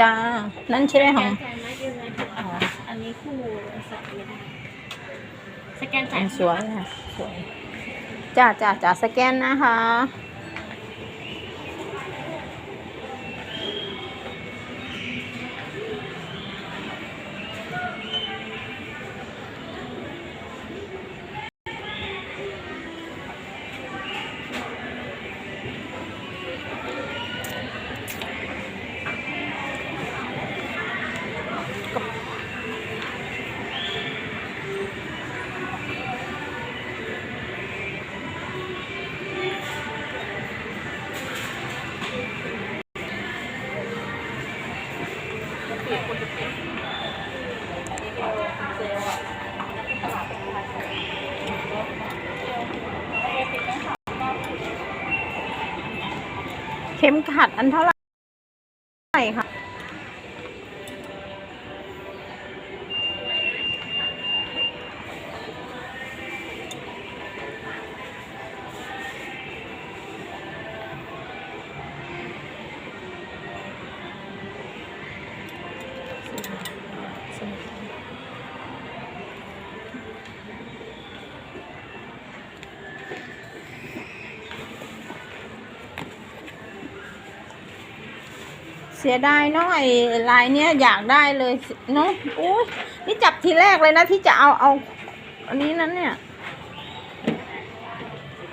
จ้า นั่นใช่ไหมสขแกองนจ่ายไหมยืนเลยค่ะอ๋อ อันนี้คู่ใส่ไม่ได้สแกนจ่าอัยนสวยค่ะสวยจ้าจ้าจ้าสแกนนะคะ ข็มขัดอันเท่าไหร่คะ สียดายเนาะไอ้ลายเนี้ยอยากได้เลยเนาะโอ้ยนี่จับทีแรกเลยนะที่จะเอาเอา อันนี้นั้นเนี่ย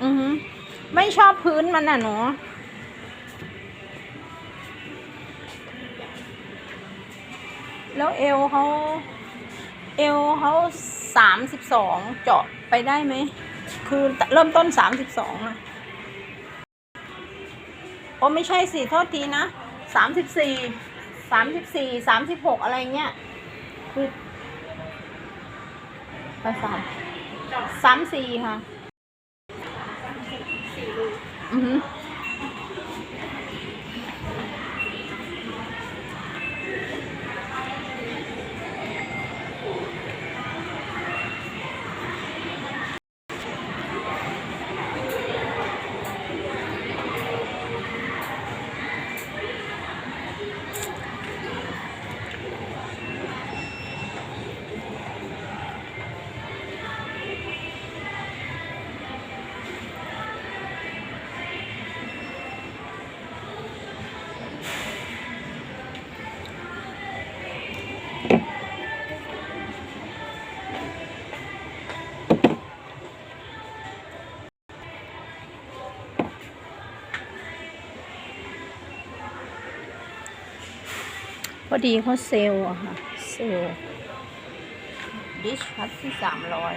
อือฮึไม่ชอบพื้นมันอะหนูแล้วเอวเขาเอวเขาสามสิบสองเจาะไปได้ไหม คือเริ่มต้นสามสิบสองอะโอ้ไม่ใช่สิโทษทีนะ สามสิบสี่สามสิบสี่สามสิบหกอะไรเงี้ยคือภาษาสามสี่ค่ะสี่รูอือ พอดีเขาเซลล์อะค่ะ เซลล์ดิชพัดที่สามร้อย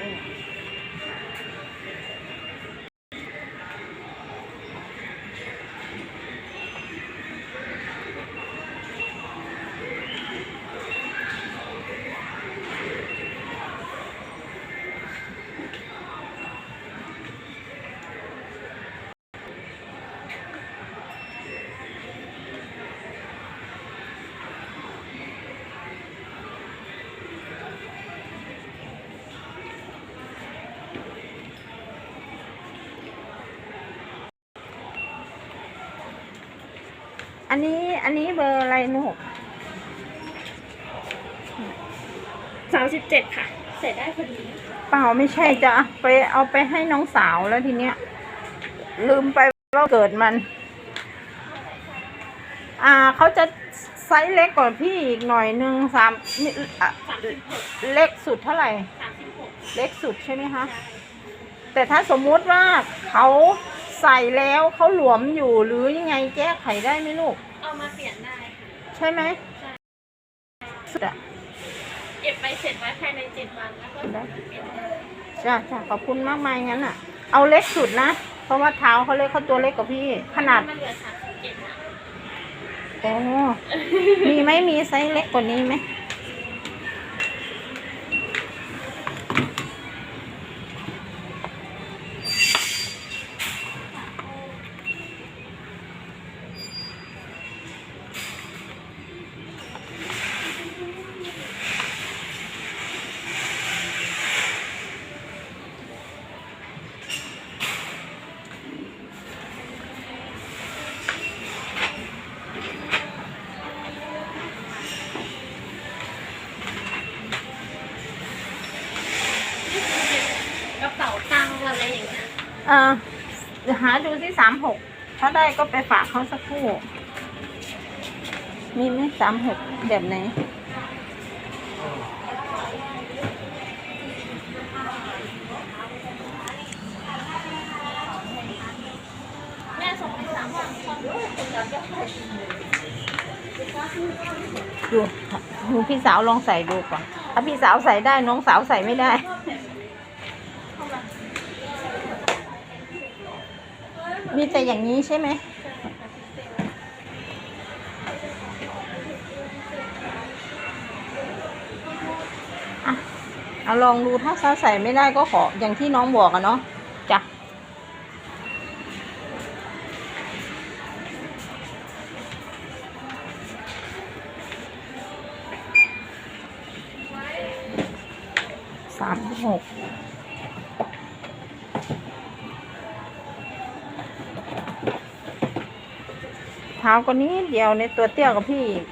อันนี้อันนี้เบอร์อะไรหนูกสามสิบเจ็ดค่ะ เสร็จได้พอดี เปล่าไม่ใช่จะไปเอาไปให้น้องสาวแล้วทีเนี้ย ลืมไปว่าเกิดมัน อ่าเขาจะไซส์เล็กกว่าพี่อีกหน่อยนึงสามนี่อะสามสิบหกเล็กสุดเท่าไหร่สามสิบหกเล็กสุดใช่ไหมคะ แต่ถ้าสมมุติว่าเขา ใส่แล้วเขาหลวมอยู่หรือยังไงแก้ไขได้ไหมลูก เอามาเปลี่ยนได้ค่ะใช่ไหมใช่สุดอะเก็บไปเสร็จไว้ภายในเจ็ดวันแล้วก็ได้เปลี่ยนได้จ้าจ้าขอบคุณมากมายงั้นอะเอาเล็กสุดนะ เพราะว่าเท้าเขาเล็กเขาตัวเล็กกว่าพี่ขนาดมันเหลือสามสิบเจ็ดนะ โอ้มีไหมมีไซส์เล็กกว่านี้ไหม เออหาดูที่สามหกถ้าได้ก็ไปฝากเขาสักคู่ มีไหมสามหกแบบไหนดูดูพี่สาวลองใส่ดูก่อน ถ้าพี่สาวใส่ได้น้องสาวใส่ไม่ได้ มีแต่อย่างนี้ใช่ไหมอะเอาลองดูถ้าสาใส่ไม่ได้ก็ขออย่างที่น้องบอกอะเนาะจ้ะสามหก เท้าก็นี้เดียวในตัวเตี้ยกับพี่อีก